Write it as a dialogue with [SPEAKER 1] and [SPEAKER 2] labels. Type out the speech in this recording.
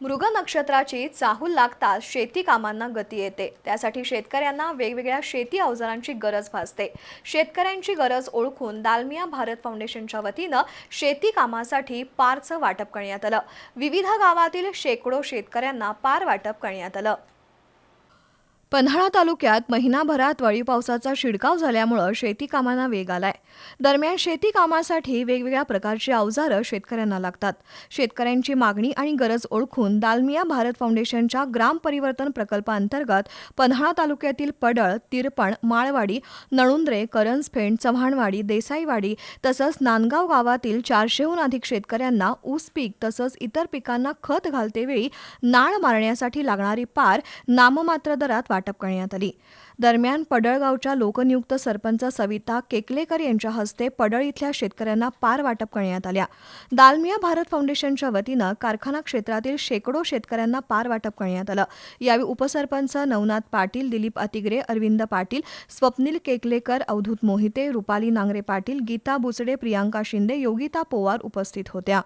[SPEAKER 1] मृग नक्षत्राची चाहूल लागताच शेती कामांना गती येते. त्यासाठी शेतकऱ्यांना वेगवेगळ्या शेती अवजारांची गरज भासते. शेतकऱ्यांची गरज ओळखून दालमिया भारत फाउंडेशनच्या वतीनं शेती कामासाठी पारचं वाटप करण्यात आलं. विविध गावातील शेकडो शेतकऱ्यांना पार वाटप करण्यात आलं. पन्हाळा तालुक्यात महिनाभरात वळी पावसाचा शिडकाव झाल्यामुळं शेती कामांना वेग आलाय. दरम्यान शेती कामासाठी वेगवेगळ्या प्रकारची अवजारं शेतकऱ्यांना लागतात. शेतकऱ्यांची मागणी आणि गरज ओळखून दालमिया भारत फाउंडेशनच्या ग्राम परिवर्तन प्रकल्पांतर्गत पन्हाळा तालुक्यातील पडळ तिरपण माळवाडी नळुंद्रे करंजफेंड चव्हाणवाडी देसाईवाडी तसंच नांदगाव गावातील चारशेहून अधिक शेतकऱ्यांना ऊस पीक तसंच इतर पिकांना खत घालतेवेळी नाळ मारण्यासाठी लागणारी पार नाममात्र दरात वाटप करण्यात आली. दरम्यान पडळगावच्या लोकनियुक्त सरपंच सविता केकलेकर यांच्या हस्ते पडळ इथल्या शेतकऱ्यांना पार वाटप करण्यात आल्या. दालमिया भारत फाउंडेशनच्या वतीनं कारखाना क्षेत्रातील शेकडो शेतकऱ्यांना पार वाटप करण्यात आलं. यावेळी उपसरपंच नवनाथ पाटील दिलीप अतिग्रे अरविंद पाटील स्वप्नील केकलेकर अवधूत मोहिते रुपाली नांगरे पाटील गीता बुचडे प्रियांका शिंदे योगिता पोवार उपस्थित होत्या.